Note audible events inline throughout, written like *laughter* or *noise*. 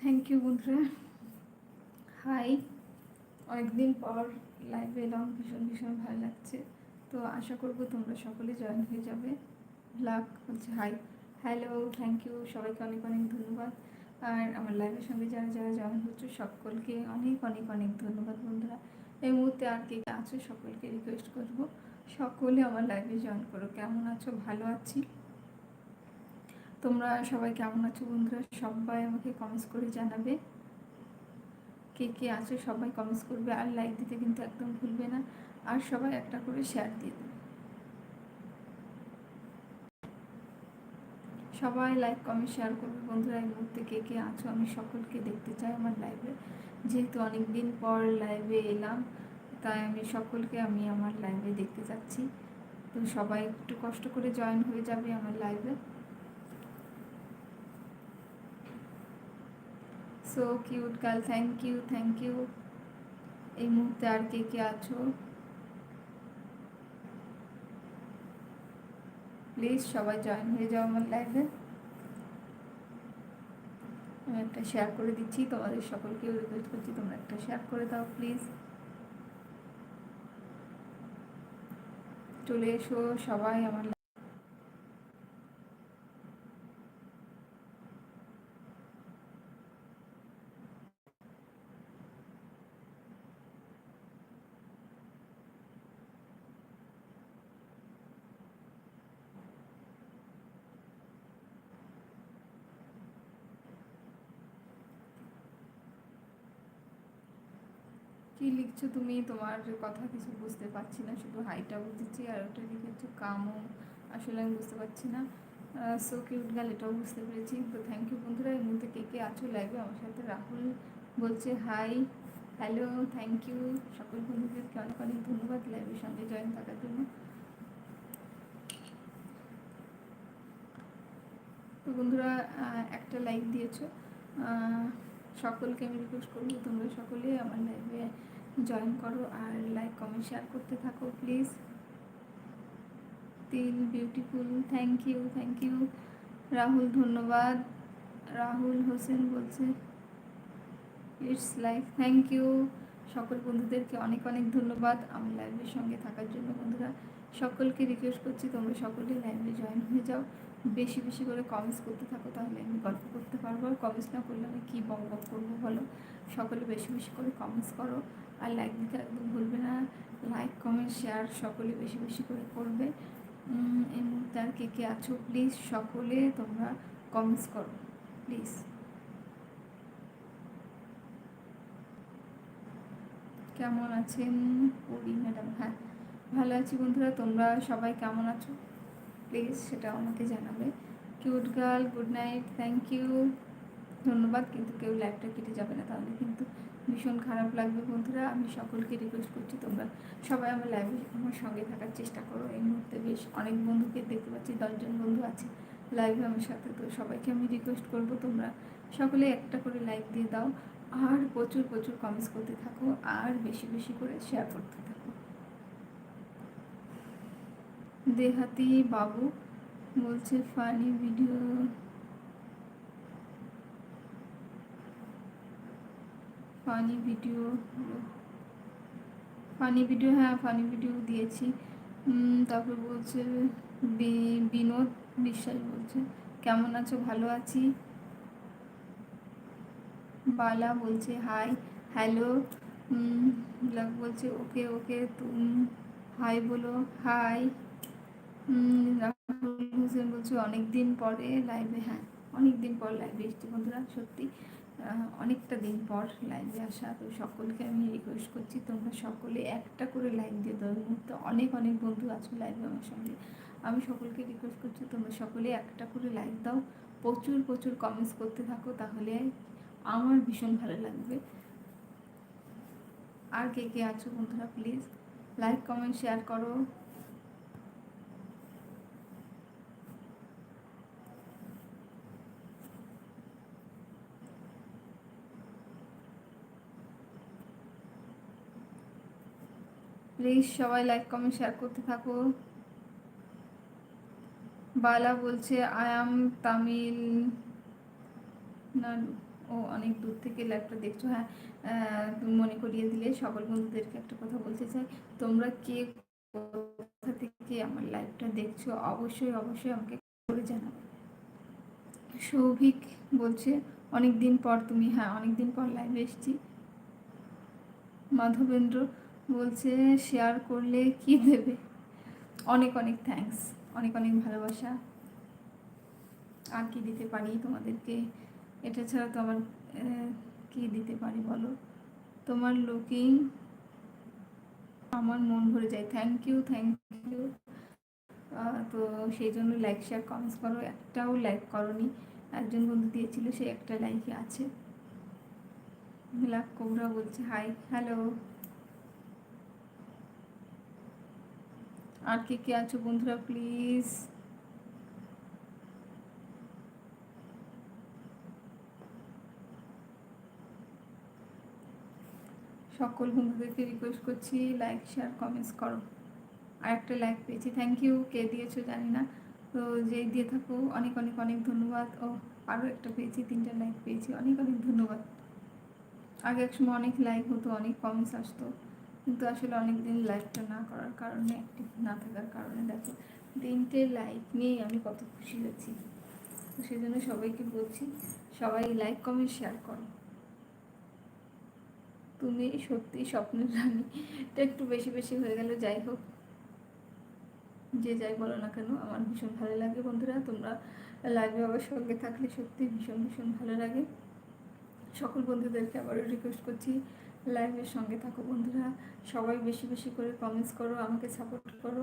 Thank you বন্ধুরা high অনেকদিন পর লাইভে এলাম, ভীষণ ভীষণ ভালো লাগছে। তো আশা করব তোমরা সকলে জয়েন হয়ে যাবে। লাভ বলছে হাই হ্যালো থ্যাংক ইউ সবাইকে অনেক অনেক ধন্যবাদ। আর আমার লাইভের সঙ্গে যারা যারা জয়েন হচ্ছে, সকলকে অনেক অনেক অনেক ধন্যবাদ, বন্ধুরা। এই মুহূর্তে আর কে আছো, সকলকে রিকোয়েস্ট করব, সকলে আমার লাইভে জয়েন করো। কেমন আছো? ভালো আছি? তোমরা সবাই কেমন আছো বন্ধুরা? সবাই আমাকে কমেন্টস করে জানাবে। কে কে আছো সবাই কমেন্টস করবে। আর লাইক দিতে কিন্তু একদম ভুলবে না। আর সবাই একটা করে শেয়ার দিয়ে দেবে। সবাই লাইক কমেন্ট শেয়ার করবে। বন্ধুরা, এই মুহূর্তে কে কে আছো? আমি সকলকে দেখতে চাই আমার লাইভে যেহেতু অনেক দিন পর লাইভে এলাম, তাই আমি সকলকে, আমি আমার লাইভে দেখতে চাচ্ছি তো সবাই একটু কষ্ট করে জয়েন হয়ে যাবে আমার লাইভে so cute girl thank you thank you এই মুহূর্তে আর কে কে আছো? প্লিজ সবাই জয়েন হয়ে যাও আমার লাইভে আমি একটা শেয়ার করে দিচ্ছি, তোমাদের সকলকে রিকোয়েস্ট করছি, তোমরা একটা শেয়ার করে দাও প্লিজ চলে এসো সবাই আমার কি লিখছো তুমি? তোমার কথা কিছু বুঝতে পারছি না, শুধু হাইটা বুঝেছি আর ওটা লিখেছো কামও আসলে আমি বুঝতে পারছি না। সো কিউট গাল এটাও বুঝতে পেরেছি। তো থ্যাংক ইউ বন্ধুরা, এই মুহূর্তে কে কে আছো লাইভে আমার সাথে রাহুল বলছে হাই হ্যালো থ্যাংক ইউ সকল বন্ধুদেরকে অনেক অনেক ধন্যবাদ লাইভের সঙ্গে জয়েন থাকার জন্য। তো বন্ধুরা একটা লাইক দিয়েছ। সকলকে আমি রিকোয়েস্ট করব, তোমরা সকলে আমার লাইভে জয়েন করো আর লাইক কমেন্ট শেয়ার করতে থাকো প্লিজ তিল beautiful thank you thank you Rahul, ধন্যবাদ। রাহুল হোসেন বলছে ইটস লাইফ থ্যাংক ইউ সকল বন্ধুদেরকে অনেক অনেক ধন্যবাদ। আমার লাইভের সঙ্গে থাকার জন্য বন্ধুরা, সকলকে রিকোয়েস্ট করছি, তোমরা সকলে লাইভে জয়েন হয়ে যাও। বেশি বেশি করে কমেন্টস করতে থাকো তাহলে আমি গল্প করতে পারব। আর কমেন্টস না করলে আমি কী বক বক করব বলো? সকলে বেশি বেশি করে কমেন্টস করো। আর লাইক দিতে একদম ভুলবে না। লাইক কমেন্ট শেয়ার সকলে বেশি বেশি করে করবে। এই মুহূর্তে আর কে কে আছো? প্লিজ সকলে তোমরা কমেন্টস করো। প্লিজ কেমন আছেন? পড়ি ম্যাডাম হ্যাঁ ভালো আছি বন্ধুরা। তোমরা সবাই কেমন আছো? প্লিজ সেটা আমাকে জানাবে। Cute girl, good night, thank you. ধন্যবাদ, কিন্তু কেউ লাইভটা কেটে যাবে না তাহলে কিন্তু ভীষণ খারাপ লাগবে বন্ধুরা। আমি সকলকে রিকোয়েস্ট করছি তোমরা সবাই আমার লাইভে আমার সঙ্গে থাকার চেষ্টা করো। এই মুহূর্তে বেশ অনেক বন্ধুকে দেখতে পাচ্ছি, দশজন বন্ধু আছে লাইভে আমার সাথে। তো সবাইকে আমি রিকোয়েস্ট করব, তোমরা সকলে একটা করে লাইক দিয়ে দাও। আর প্রচুর প্রচুর কমেন্টস করতে থাকো। আর বেশি বেশি করে শেয়ার করতে থাকো। দেহাতি বাবু বলছে, funny video. Funny video. Funny video হ্যাঁ ফানি ভিডিও দিয়েছি। তারপর বলছে বিনোদ বিশ্বাস বলছে, কেমন আছো? ভালো আছি? বালা বলছে, হাই, হ্যালো। ব্লগ বলছে, ওকে ওকে, তুমি, হাই বলো, হাই। হোসেন বলছে অনেক দিন পরে লাইভে হ্যাঁ অনেক দিন পর লাইভে এসছি বন্ধুরা, সত্যি অনেকটা দিন পর লাইভে আসা, তো সকলকে আমি রিকোয়েস্ট করছি, তোমরা সকলে একটা করে লাইক দিয়ে দাও মুহূর্তে অনেক অনেক বন্ধু আছো লাইভে আমার সঙ্গে, আমি সকলকে রিকোয়েস্ট করছি, তোমরা সকলে একটা করে লাইক দাও, প্রচুর প্রচুর কমেন্টস করতে থাকো, তাহলে আমার ভীষণ ভালো লাগবে। আর কে কে আছো বন্ধুরা প্লিজ লাইক কমেন্ট শেয়ার করো। প্লিজ সবাই লাইক কমেন্ট শেয়ার করতে থাকো। বালা বলছে আই এম তামিল নাড়ু ও অনেক দূর থেকে লাইভটা দেখছ হ্যাঁ। তুমি মনে করিয়ে দিলে, সকল বন্ধুদেরকে একটা কথা বলতে চাই। তোমরা কে কোথা থেকে আমার লাইভটা দেখছ, অবশ্যই অবশ্যই আমাকে করে জানাবে সৌভিক বলছে অনেক দিন পর তুমি হ্যাঁ অনেক দিন পর লাইভে এসেছি। মাধবেন্দ্র বলছে শেয়ার করলে কি দেবে? অনেক অনেক থ্যাঙ্কস অনেক অনেক ভালোবাসা। আর কি দিতে পারি তোমাদেরকে? এটা ছাড়া তো আমার কি দিতে পারি বলো? তোমার লুকিং আমার মন ভরে যায়। থ্যাংক ইউ থ্যাংক ইউ তো সেই জন্য লাইক শেয়ার কমেন্টস করো। একটাও লাইক করনি। একজন বন্ধু দিয়েছিল, সে একটা লাইকে আছে। লাভ কোবরা বলছে হাই হ্যালো আর কে কে আছো বন্ধুরা প্লিজ সকল বন্ধুদেরকে রিকোয়েস্ট করছি লাইক শেয়ার কমেন্টস করো। আর একটা লাইক পেয়েছি থ্যাংক ইউ কে দিয়েছ জানি না। তো যেই দিয়ে থাকো, অনেক অনেক অনেক ধন্যবাদ। ও আরও একটা পেয়েছি, তিনটা লাইক পেয়েছি। অনেক অনেক ধন্যবাদ। আগে এক সময় অনেক লাইক হতো, অনেক কমেন্টস আসতো। কিন্তু আসলে অনেক দিন লাইকটা না করার কারণে অ্যাক্টিভ না থাকার কারণে দেখো তিনটে লাইক নিয়েই আমি কত খুশি হয়েছি তো সেই জন্য সবাইকে বলছি, সবাই লাইক কমেন্ট শেয়ার করো। তুমি সত্যি স্বপ্নের রানী। একটু বেশি বেশি হয়ে গেল, যাই হোক। যে যাই বলো না কেন, আমার ভীষণ ভালো লাগে বন্ধুরা। তোমরা লাইভে আবার সঙ্গে থাকলে সত্যি ভীষণ ভীষণ ভালো লাগে। সকল বন্ধুদেরকে আবারও রিকোয়েস্ট করছি লাইভের সঙ্গে থাকো বন্ধুরা। সবাই বেশি বেশি করে কমেন্টস করো, আমাকে সাপোর্ট করো।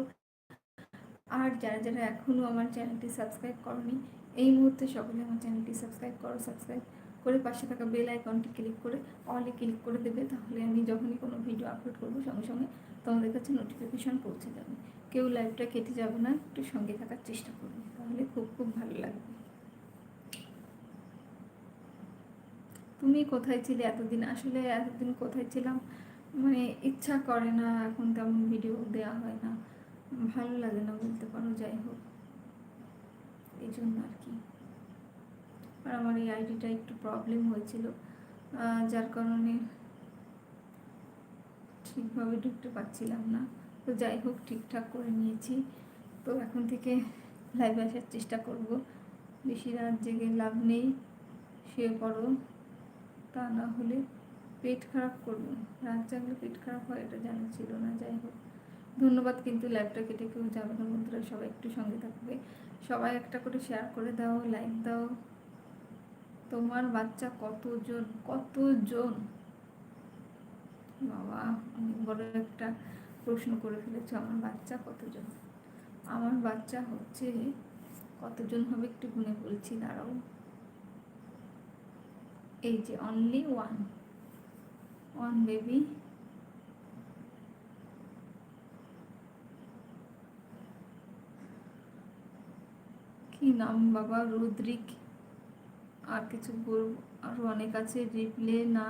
আর যারা যারা এখনও আমার চ্যানেলটি সাবস্ক্রাইব করনি, এই মুহূর্তে সকলে আমার চ্যানেলটি সাবস্ক্রাইব করো সাবস্ক্রাইব করে পাশে থাকা বেল আইকনটি ক্লিক করে অলে ক্লিক করে দেবে, তাহলে আমি যখনই কোনো ভিডিও আপলোড করব, সঙ্গে সঙ্গে তোমাদের কাছে নোটিফিকেশান পৌঁছে যাবে। কেউ লাইভটা কেটে যাবে না, একটু সঙ্গে থাকার চেষ্টা করবে, তাহলে খুব খুব ভালো লাগবে। তুমি কোথায় ছিলে এতদিন? আসলে এতদিন কোথায় ছিলাম? মানে ইচ্ছা করে না, এখন তেমন ভিডিও দেওয়া হয় না। ভালো লাগে না বলতে পারো, যাই হোক। এই জন্য আর কি। আর আমার এই আইডিটা একটু প্রবলেম হয়েছিল। যার কারণে ঠিকভাবে ঢুকতে পারছিলাম না। তো যাই হোক, ঠিকঠাক করে নিয়েছি। তো এখন থেকে লাইভে আসার চেষ্টা করব। বেশি রাত জেগে লাভ নেই। শুয়ে পড়ো। তা না হলে পেট খারাপ করব। রাত জাগলে পেট খারাপ হয়, এটা জানা ছিল না, যাই হোক। ধন্যবাদ কিন্তু লাইভটা কেটে কেউ যাবে না, বন্ধুরা সবাই একটু সঙ্গে থাকবে। সবাই একটা করে শেয়ার করে দাও লাইক দাও। তোমার বাচ্চা কতজন কতজন? বাবা অনেক বড় একটা প্রশ্ন করে ফেলেছ, আমার বাচ্চা কতজন? আমার বাচ্চা হচ্ছে, কতজন হবে একটু গুনে বলছি, দাঁড়াও। এই যে অনলি ওয়ান ওয়ান বেবি কি নাম বাবা? রুদ্রিক। আর কিছু বলব? আরও অনেক আছে। রিপ্লে না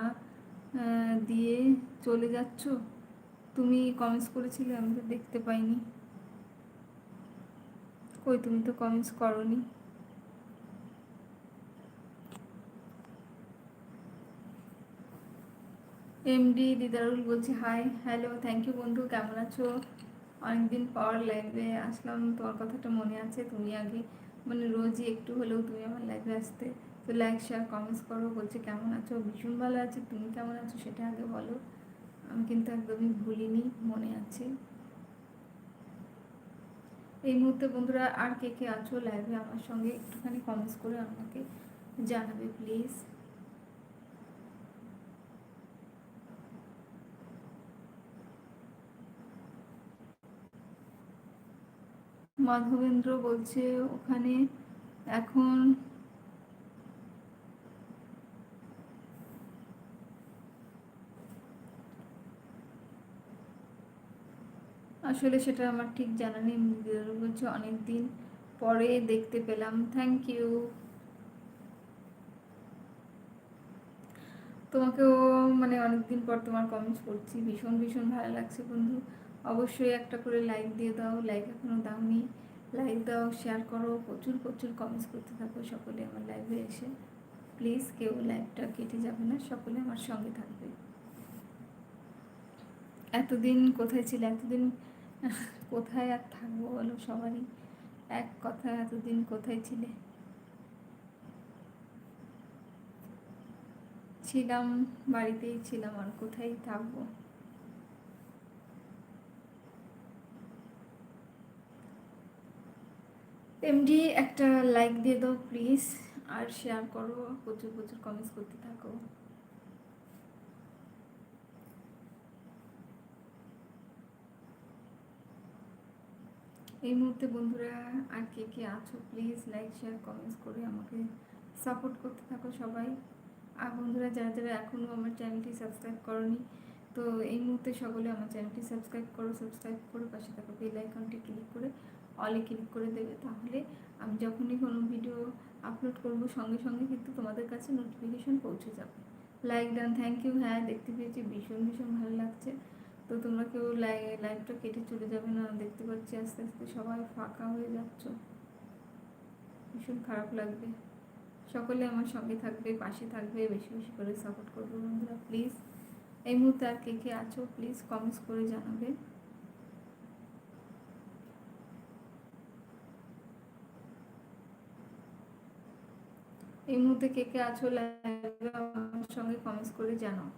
দিয়ে চলে যাচ্ছ? তুমি কমেন্টস করেছিলে, আমি তো দেখতে পাইনি। কই, তুমি তো কমেন্টস করনি। এমডি দিদারুল বলছি হাই হ্যালো থ্যাংক ইউ বন্ধু, কেমন আছো? অনেকদিন পর লাইভে আসলাম, তোমার কথাটা মনে আছে, তুমি আগে মানে রোজই একটু হলেও তুমি আমার লাইভে আসতে। তো লাইক শেয়ার কমেন্টস করো, বলছে কেমন আছো? ভীষণ ভালো আছে, তুমি কেমন আছো সেটা আগে বলো। আমি কিন্তু একদমই ভুলিনি, মনে আছে। এই মুহূর্তে বন্ধুরা আর কে কে আছো লাইভে আমার সঙ্গে, একটুখানি কমেন্টস করে আমাকে জানাবে প্লিজ মাধবেন্দ্র বলছে, ওখানে এখন আসলে সেটা আমার ঠিক জানা নেই। বলছে অনেক দিন পরে দেখতে পেলাম। থ্যাংক ইউ তোমাকেও মানে অনেকদিন পর তোমার কমেন্টস পড়ছি। ভীষণ ভীষণ ভালো লাগছে বন্ধু। অবশ্যই একটা করে লাইক দিয়ে দাও। লাইক এখনও দাওনি। লাইক দাও শেয়ার করো। প্রচুর প্রচুর কমেন্টস করতে থাকো। সকলে আমার লাইভে এসে। প্লিজ কেউ লাইভটা কেটে যাবে না। সকলে আমার সঙ্গে থাকবে। এতদিন কোথায় ছিল? এতদিন *laughs* কোথায় আর থাকব বলো সবারই? এক কথা, এতদিন কোথায় ছিলে? ছিলাম, বাড়িতেই ছিলাম আর কোথায় থাকব? এমডি একটা লাইক দিয়ে দাও প্লিজ আর শেয়ার করো, প্রচুর প্রচুর কমেন্টস করতে থাকো। এই মুহূর্তে বন্ধুরা, আর কে কে আছো প্লিজ লাইক শেয়ার কমেন্টস করে আমাকে সাপোর্ট করতে থাকো সবাই। আর বন্ধুরা, যারা যারা এখনও আমার চ্যানেলটি সাবস্ক্রাইব করনি, তো এই মুহূর্তে সকলে আমার চ্যানেলটি সাবস্ক্রাইব করো সাবস্ক্রাইব করে পাশে থাকো বেল আইকনটি ক্লিক করে অলে ক্লিক করে দেবে, তাহলে আমি যখনই কোনো ভিডিও আপলোড করব, সঙ্গে সঙ্গে কিন্তু তোমাদের কাছে নোটিফিকেশন পৌঁছে যাবে। লাইক ডান থ্যাংক ইউ হ্যাঁ দেখতে পেয়েছি, ভীষণ ভীষণ ভালো লাগছে। তো তোমরা কেউ লাই লাইভটা কেটে চলে যাবে না, দেখতে পাচ্ছি আস্তে আস্তে সবাই ফাঁকা হয়ে যাচ্ছ। ভীষণ খারাপ লাগবে। সকলে আমার সঙ্গে থাকবে, পাশে থাকবে, বেশি বেশি করে সাপোর্ট করবে বন্ধুরা প্লিজ এই মুহূর্তে আর কে কে আছো প্লিজ কমেন্টস করে জানাবে। এই মুহূর্তে কে কে আছো লাইভে সঙ্গে কমেন্টস করে জানাও।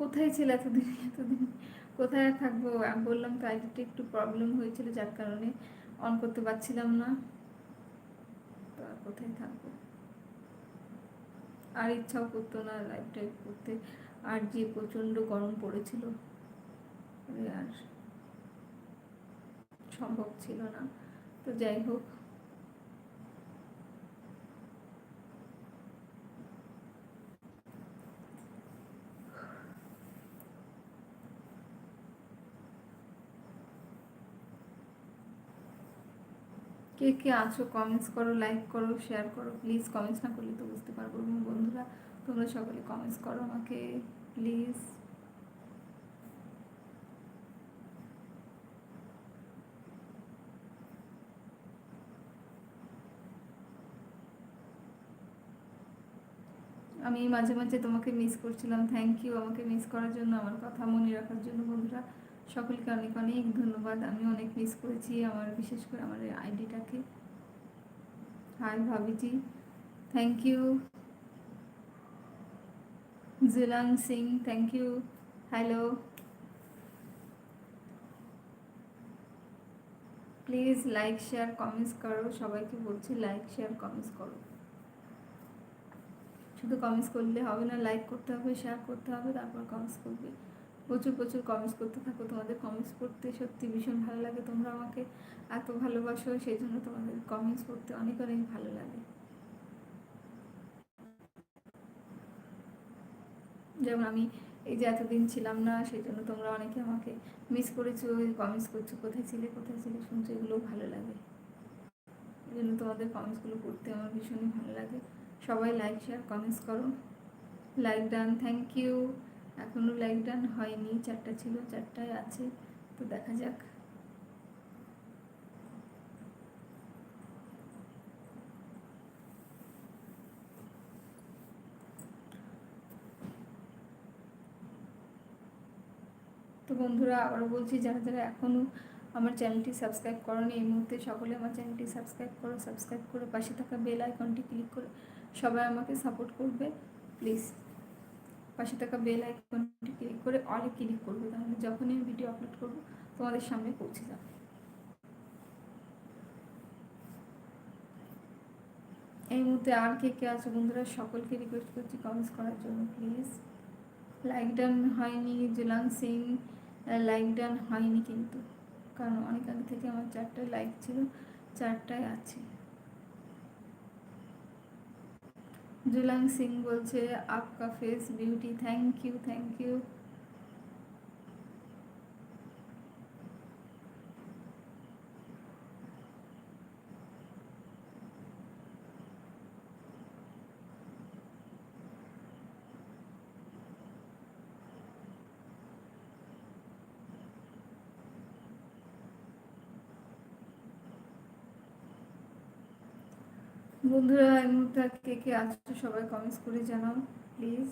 কোথায় ছিল এতদিন? এতদিন কোথায় থাকব? আমি বললাম তো আইডিটা একটু প্রবলেম হয়েছিল, যার কারণে অন করতে পারছিলাম না। তো আর কোথায় থাকব? আর ইচ্ছাও করতো না লাইভটা করতে। আর যে প্রচণ্ড গরম পড়েছিল। আর সম্ভব ছিল না। তো যাই হোক। কে কে আছো কমেন্টস করো লাইক করো শেয়ার করো। প্লিজ কমেন্টস না করলে তো বুঝতে পারব বন্ধুরা। তোমরা সকলে কমেন্টস করো আমাকে প্লিজ আমি মাঝে মাঝে তোমাকে মিস করছিলাম থ্যাংক ইউ আমাকে মিস করার জন্য, আমার কথা মনে রাখার জন্য বন্ধুরা। সকলকে অনেক অনেক ধন্যবাদ, আমি অনেক মিস করেছি আমার, বিশেষ করে আমার আইডিটাকে hi ভাবিজি thank you Julang Singh thank you hello please like share comments করো। সবাইকে বলছি লাইক শেয়ার কমেন্টস করো। শুধু কমেন্টস করলে হবে না লাইক করতে হবে শেয়ার করতে হবে, তারপর কমেন্টস করবে। প্রচুর প্রচুর কমেন্টস করতে থাকো। তোমাদের কমেন্টস পড়তে সত্যি ভীষণ ভালো লাগে। তোমরা আমাকে এত ভালোবাসো, সেই জন্য তোমাদের কমেন্টস পড়তে অনেক অনেক ভালো লাগে। যেমন আমি এই যে এতদিন ছিলাম না, সেই জন্য তোমরা অনেকে আমাকে মিস করেছ কমেন্টস করছ, কোথায় ছিলে কোথায় ছিলে, শুনছো, এগুলোও ভালো লাগে। এই জন্য তোমাদের কমেন্টসগুলো পড়তে আমার ভীষণই ভালো লাগে। সবাই লাইক শেয়ার কমেন্টস করো। লাইক ডান থ্যাংক ইউ এখনও লাইক ডান হয়নি, চারটা ছিল, চারটায় আছে, তো দেখা যাক তো বন্ধুরা, আবারও বলছি, যারা যারা এখনও আমার চ্যানেলটি সাবস্ক্রাইব করনি, এই মুহূর্তে সকলে আমার চ্যানেলটি সাবস্ক্রাইব করো, সাবস্ক্রাইব করে পাশে থাকা বেল আইকনটি ক্লিক করে সবাই আমাকে সাপোর্ট করবে, প্লিজ। পাশে থাকা বেল আইকনটি ক্লিক করে অলে ক্লিক করবে, তাহলে যখনই আমি ভিডিও আপলোড করব, তোমাদের সামনে পৌঁছে যাবে। এই মুহূর্তে আর কে কে আছে বন্ধুরা, সকলকে রিকোয়েস্ট করছি কমেন্টস করার জন্য, প্লিজ। লাইক ডান হয়নি জুলাং সিং লাইক ডান হয়নি কিন্তু। কারণ অনেক আগে থেকে আমার চারটায় লাইক ছিল, চারটায় আছে। জুলাং সিং বলছে, আপকা face beauty thank you thank you বন্ধুরা এই মুহূর্তে কে কে আসছে সবাই কমেন্টস করে জানাও প্লিজ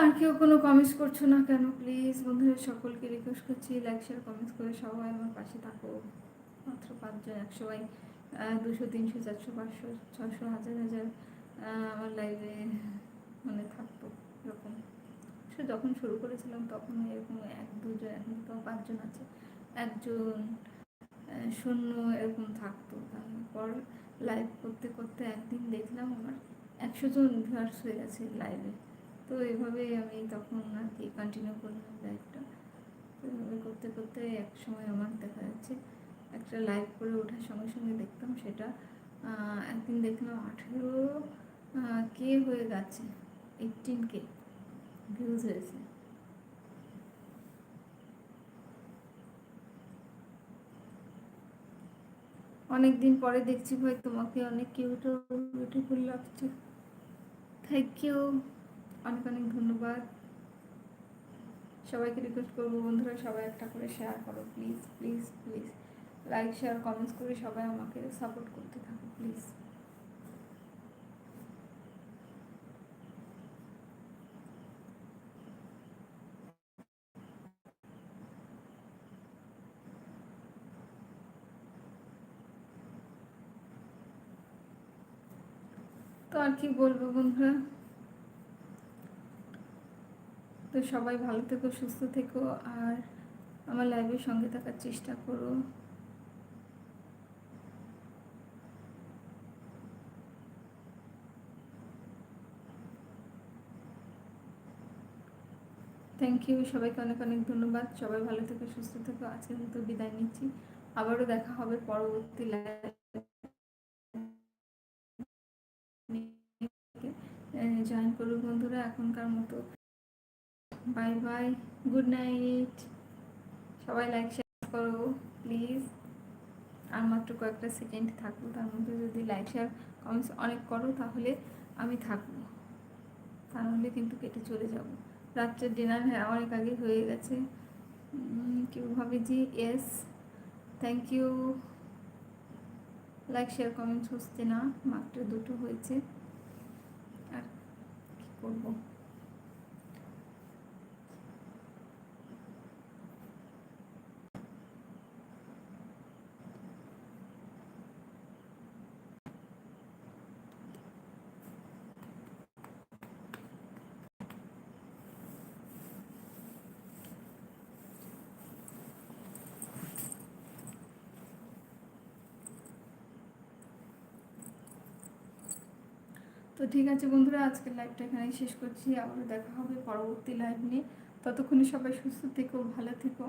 আর কেউ কোনো কমেন্টস করছ না কেন? প্লিজ বন্ধুরা, সকলকে রিকোয়েস্ট করছি লাইক শেয়ার কমেন্টস করে সবাই আমার পাশে থাকো। মাত্র পাঁচজন একশো বাই দুশো, তিনশো, চারশো, পাঁচশো ছশো হাজার হাজার আমার লাইভে মানে থাকতো এরকম। সে যখন শুরু করেছিলাম তখন এরকম এক, দুজন, এখন তো পাঁচজন আছে, একজন শূন্য এরকম থাকতো। তারপর লাইভ করতে করতে একদিন দেখলাম আমার একশো জন ভিউয়ার্স হয়ে গেছে লাইভে তো এভাবেই আমি তখন আর কি কন্টিনিউ করলাম লাইফটা তো এভাবে করতে করতে এক সময় আমার দেখা যাচ্ছে, একটা লাইভ করে ওঠার সঙ্গে সঙ্গে দেখতাম সেটা একদিন দেখলাম আঠেরো কে হয়ে গেছে এইটিন কে ভিউজ হয়েছে। অনেক দিন পরে দেখছি ভাই, তোমাকে অনেক কিউট বিউটিফুল লাগছে। থ্যাংক ইউ অনেক অনেক ধন্যবাদ। সবাইকে রিকোয়েস্ট করব বন্ধুরা, সবাই একটা করে শেয়ার করো please please please like share comments করে সবাই আমাকে সাপোর্ট করতে থাকো প্লিজ তো আর কি বলব বন্ধুরা? তো সবাই ভালো থেকো, সুস্থ থেকো আর আমার লাইভের সঙ্গে থাকার চেষ্টা করো। থ্যাংক ইউ সবাইকে অনেক অনেক ধন্যবাদ। সবাই ভালো থেকো, সুস্থ থেকো। আজকের মতো বিদায় নিচ্ছি। আবারও দেখা হবে পরবর্তী লাইভ জয়েন করুন বন্ধুরা, এখনকার মতো। Bye bye, good night. সবাই লাইক শেয়ার করো প্লিজ আর মাত্র কয়েকটা সেকেন্ড থাকব তার মধ্যে যদি লাইক শেয়ার কমেন্টস অনেক করো, তাহলে আমি থাকব। তাহলে কিন্তু কেটে চলে যাব। রাত্রের ডিনার হ্যাঁ অনেক আগে হয়ে গেছে। কেউ ভাবে যে S thank you like share comments হচ্ছে না, মাত্র দুটো হয়েছে। আর কী করব? তো ঠিক আছে বন্ধুরা, আজকের লাইভটা এখানেই শেষ করছি। আবারও দেখা হবে পরবর্তী লাইভ নিয়ে। ততক্ষণে সবাই সুস্থ থেকো, ভালো থেকো।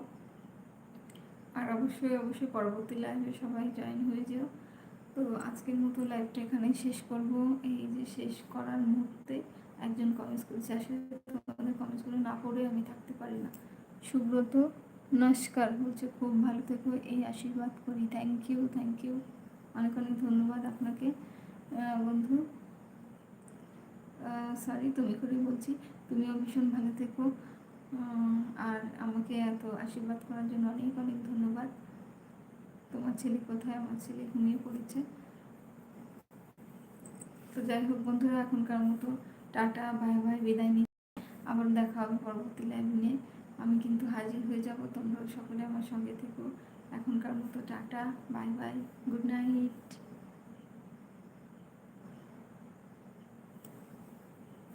আর অবশ্যই অবশ্যই পরবর্তী লাইভে সবাই জয়েন হয়ে যেও। তো আজকের মতো লাইভটা এখানেই শেষ করব। এই যে শেষ করার মুহূর্তে একজন কমেন্টস করেছে, আসলে তোমাদের কমেন্টসগুলো না পড়ে আমি থাকতে পারি না। সুব্রত, নমস্কার, বলছে খুব ভালো থেকো, এই আশীর্বাদ করি। থ্যাংক ইউ থ্যাংক ইউ অনেক অনেক ধন্যবাদ আপনাকে। বন্ধু সরি তুমি করেই বলছি, তুমিও ভীষণ ভালো থেকো। আর আমাকে এত আশীর্বাদ করার জন্য অনেক অনেক ধন্যবাদ। তোমার ছেলে কোথায়? আমার ছেলে ঘুমিয়ে পড়েছে। তো যাই হোক বন্ধুরা, এখনকার মতো টাটা, বাই বাই, বিদায় নিয়ে আবার দেখা হবে পরবর্তী লাইভ নিয়ে। আমি কিন্তু হাজির হয়ে যাব তোমরা সকলে আমার সঙ্গে থেকো। এখনকার মতো টাটা, বাই বাই গুড নাইট